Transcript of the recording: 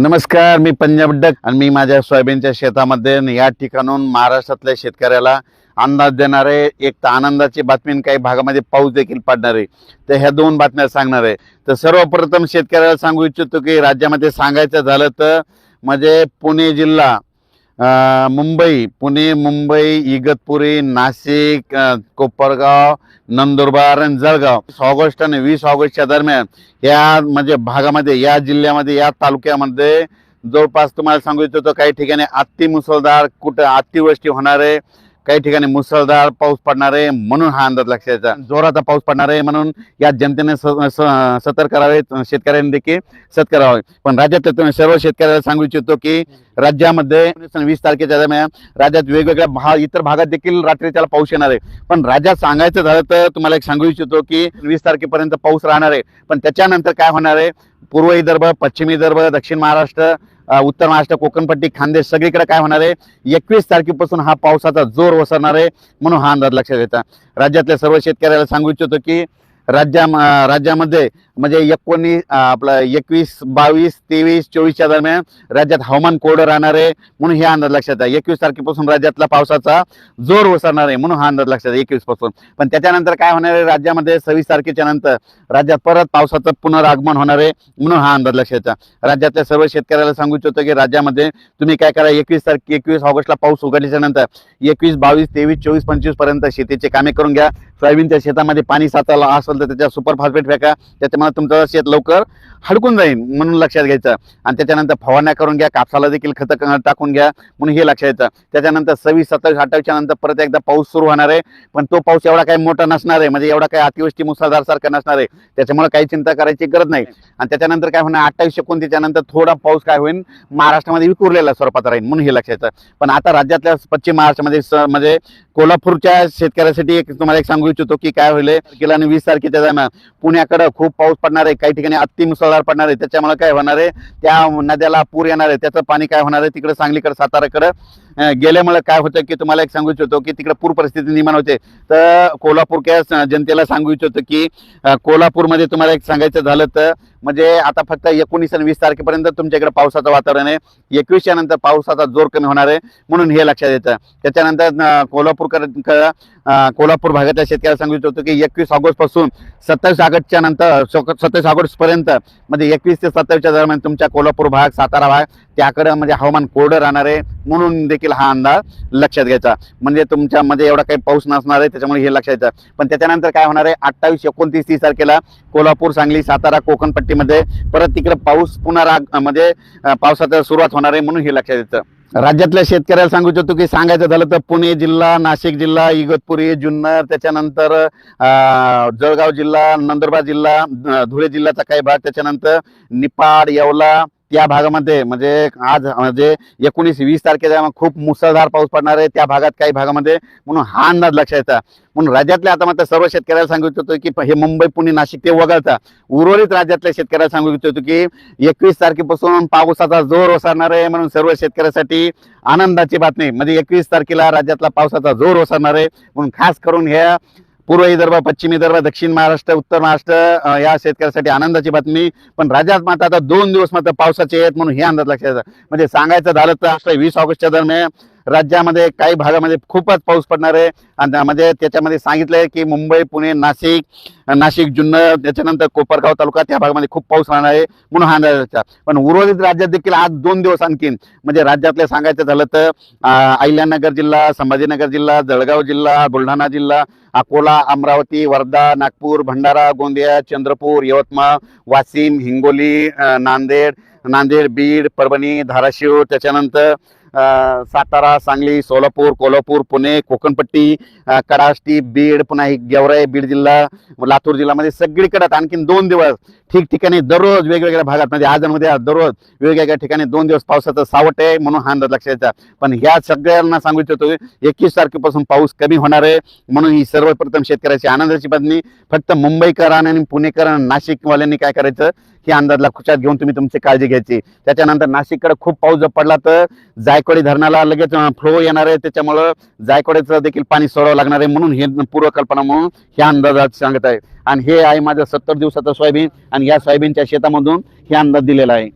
नमस्कार मी पंजाब डक आणि मी माझ्या सोयाबीनच्या शेतामध्ये या ठिकाणून महाराष्ट्रातल्या शेतकऱ्याला अंदाज देणारे एक तर आनंदाची बातमी आणि काही भागामध्ये पाऊस देखील पडणार आहे. तर ह्या दोन बातम्या सांगणार आहे. तर सर्वप्रथम शेतकऱ्याला सांगू इच्छितो की राज्यामध्ये सांगायचं झालं तर म्हणजे पुणे जिल्हा मुंबई पुणे मुंबई इगतपुरी नाशिक कोपरगाव नंदुरबार आणि जळगाव. ऑगस्ट आणि वीस ऑगस्टच्या दरम्यान या म्हणजे भागामध्ये या जिल्ह्यामध्ये या तालुक्यामध्ये जवळपास तुम्हाला सांगू इच्छितो काही ठिकाणी अति मुसळधार कुठं अतिवृष्टी होणार आहे. काही ठिकाणी मुसळधार पाऊस पडणार आहे म्हणून हा अंदाज लक्षात जोराचा पाऊस पडणार आहे म्हणून या जनतेने सतर्क करावे शेतकऱ्यांनी देखील सतर्क करावे पण राज्यातल्या सर्व शेतकऱ्याला सांगू इच्छितो की राज्यामध्ये वीस तारखेच्या दरम्यान राज्यात वेगवेगळ्या भाग इतर भागात देखील रात्री त्याला पाऊस येणार आहे. पण राज्यात सांगायचं झालं तर तुम्हाला एक सांगू इच्छितो की वीस तारखेपर्यंत पाऊस राहणार आहे. पण त्याच्यानंतर काय होणार आहे? पूर्व विदर्भ पश्चिम विदर्भ दक्षिण महाराष्ट्र उत्तर महाराष्ट्र कोकणपट्टी खानदेश सगळीकडे काय होणार आहे? एकवीस तारखेपासून हा पावसाचा जोर ओसरणार आहे म्हणून हा अंदाज लक्षात येतात राज्यातल्या सर्व शेतकऱ्याला सांगू इच्छितो की राज्या राज्यामध्ये म्हणजे एकोणीस आपलं एकवीस बावीस तेवीस चोवीसच्या दरम्यान राज्यात हवामान कोरडं राहणार आहे म्हणून हे अंदाज लक्षात आहे. एकवीस तारखेपासून राज्यातला पावसाचा जोर ओसरणार आहे म्हणून हा अंदाज लक्षात आहे एकवीसपासून पण त्याच्यानंतर काय होणार आहे? राज्यामध्ये सव्वीस तारखेच्या नंतर राज्यात परत पावसाचं पुनरागमन होणार आहे म्हणून हा अंदाज लक्षात आहे. राज्यातल्या सर्व शेतकऱ्याला सांगू इच्छितो की राज्यामध्ये तुम्ही काय करा एकवीस तारखे एकवीस ऑगस्टला पाऊस उघडल्याच्या नंतर एकवीस बावीस तेवीस चोवीस पंचवीसपर्यंत शेतीचे कामे करून घ्या. सोयाबीनच्या शेतामध्ये पाणी साचायला असेल तर त्याच्या सुपर फॉस्फेट फेका त्याच्यामुळे तुमचं शेत लवकर हडकून जाईल म्हणून लक्षात घ्यायचं. आणि त्याच्यानंतर फवारण्या करून घ्या कापसाला देखील खतं टाकून घ्या म्हणून हे लक्षात येतं. त्याच्यानंतर सव्वीस सत्तावीस अठ्ठावीसच्या नंतर परत एकदा पाऊस सुरू होणार आहे. पण तो पाऊस एवढा काही मोठा नसणार आहे. म्हणजे एवढा काही अतिवृष्टी मुसळधारसारखा नसणार आहे. त्याच्यामुळे काही चिंता करायची गरज नाही. आणि त्याच्यानंतर काय होणार अठ्ठावीस एकोणतीसच्या नंतर थोडा पाऊस काय होईल महाराष्ट्रामध्ये विकुरलेला स्वरूपात राहील म्हणून हे लक्षात येतं. पण आता राज्यातल्या पश्चिम महाराष्ट्रामध्ये स- म्हणजे कोल्हापूरच्या शेतकऱ्यासाठी एक तुम्हाला एक सांगू इच्छितो की काय होईल तारखेला आणि वीस तारखेच्या दरम्यान पुण्याकडे खूप पाऊस पडणार आहे काही ठिकाणी अति मुसळधार पडणार आहे त्याच्यामुळे काय होणार आहे त्या नद्याला पूर येणार आहे त्याचं पाणी काय होणार आहे तिकडे सांगलीकडे साताराकडे गेल्यामुळे काय होतं की तुम्हाला एक सांगू इच्छितो की तिकडे पूर परिस्थिती निर्माण होते. तर कोल्हापूरच्या जनतेला सांगू इच्छितो की कोल्हापूरमध्ये तुम्हाला एक सांगायचं झालं तर म्हणजे आता फक्त एकोणीस आणि वीस तारखेपर्यंत तुमच्याकडे पावसाचं वातावरण आहे. एकवीसच्या नंतर पावसाचा जोर कमी होणार आहे म्हणून हे लक्षात येतं. त्याच्यानंतर कोल्हापूरकर कोल्हापूर भागातल्या शेतकऱ्याला सांगू इच्छितो की एकवीस ऑगस्टपासून सत्तावीस ऑगस्टच्या नंतर सत्तावीस ऑगस्टपर्यंत म्हणजे एकवीस ते सत्तावीसच्या दरम्यान तुमच्या कोल्हापूर भाग सातारा भाग त्याकडे म्हणजे हवामान कोरडं राहणार आहे म्हणून देखील हा अंदाज लक्षात घ्यायचा. म्हणजे तुमच्यामध्ये एवढा काही पाऊस नसणार आहे त्याच्यामुळे हे लक्षात येतं. पण त्याच्यानंतर काय होणार आहे अठ्ठावीस एकोणतीस तीस तारखेला कोल्हापूर सांगली सातारा कोकणपट्टीमध्ये परत तिकडे पाऊस पुन्हा राग म्हणजे पावसाचा सुरुवात होणार आहे म्हणून हे लक्षात येतं. राज्यातल्या शेतकऱ्याला सांगू इच्छितो की सांगायचं झालं तर पुणे जिल्हा नाशिक जिल्हा इगतपुरी जुन्नर त्याच्यानंतर जळगाव जिल्हा नंदुरबार जिल्हा धुळे जिल्ह्याचा काही भाग त्याच्यानंतर निपाड येवला त्या भागामध्ये म्हणजे आज म्हणजे एकोणीस वीस तारखेला खूप मुसळधार पाऊस पडणार आहे. त्या भागात काही भागामध्ये म्हणून हा अंदाज लक्षात येता. म्हणून राज्यातल्या आता मात्र सर्व शेतकऱ्याला सांगू इच्छितो की हे मुंबई पुणे नाशिक ते वगळता उर्वरित राज्यातल्या शेतकऱ्याला सांगू इच्छितो की एकवीस तारखेपासून पावसाचा जोर ओसरणार आहे. म्हणून सर्व शेतकऱ्यासाठी आनंदाची बातमी म्हणजे एकवीस तारखेला राज्यातला पावसाचा जोर ओसरणार आहे. म्हणून खास करून ह्या पूर्व विदर्भ पश्चिम विदर्भ दक्षिण महाराष्ट्र उत्तर महाराष्ट्र या शेतकऱ्यासाठी आनंदाची बातमी. पण राज्यात मात्र आता दोन दिवस मात्र पावसाचे आहेत म्हणून हे अंदाज लक्षात म्हणजे सांगायचं झालं तर वीस ऑगस्टच्या दरम्यान राज्यामध्ये काही भागामध्ये खूपच पाऊस पडणार आहे. आणि त्यामध्ये त्याच्यामध्ये सांगितलंय की मुंबई पुणे नाशिक नाशिक जुन्नर त्याच्यानंतर कोपरगाव तालुका त्या भागामध्ये खूप पाऊस राहणार आहे म्हणून हा अंदाजाचा पण उर्वरित राज्यात देखील आज दोन दिवस आणखीन म्हणजे राज्यातले सांगायचं झालं तर अहिल्यानगर जिल्हा संभाजीनगर जिल्हा जळगाव जिल्हा बुलढाणा जिल्हा अकोला अमरावती वर्धा नागपूर भंडारा गोंदिया चंद्रपूर यवतमाळ वाशिम हिंगोली नांदेड नांदेड बीड परभणी धाराशिव त्याच्यानंतर सातारा सांगली सोलापूर कोल्हापूर पुणे कोकणपट्टी अं, कडाष्टी बीड पुन्हा ही गेवराई बीड जिल्हा लातूर जिल्ह्यामध्ये सगळीकडे आणखी आणखीन दोन दिवस ठिकठिकाणी दररोज वेगवेगळ्या भागात म्हणजे आजमध्ये दररोज वेगवेगळ्या ठिकाणी दोन दिवस पावसाचं सावट आहे म्हणून हा अंदाज लक्षात येतात पण ह्या सगळ्यांना सांगू इच्छितो एकवीस तारखेपासून पाऊस कमी होणार आहे म्हणून ही सर्वप्रथम शेतकऱ्याची आनंदाची बातमी. फक्त मुंबईकरांनी आणि पुणेकर आणि नाशिकवाल्यांनी काय करायचं? हे अंदाज लक्षात घेऊन तुम्ही तुमची काळजी घ्यायची. त्याच्यानंतर नाशिककडे खूप पाऊस जर पडला तर जाय जायकवाडी धरणाला लगेच फ्लो येणार आहे. त्याच्यामुळं जायकवाडीचं देखील पाणी सोडावं लागणार आहे म्हणून हे पूर्वकल्पना म्हणून ह्या अंदाजात सांगत आहे. आणि हे आहे माझं सत्तर दिवसाचं सोयाबीन आणि या सोयाबीनच्या शेतामधून हे अंदाज दिलेला आहे.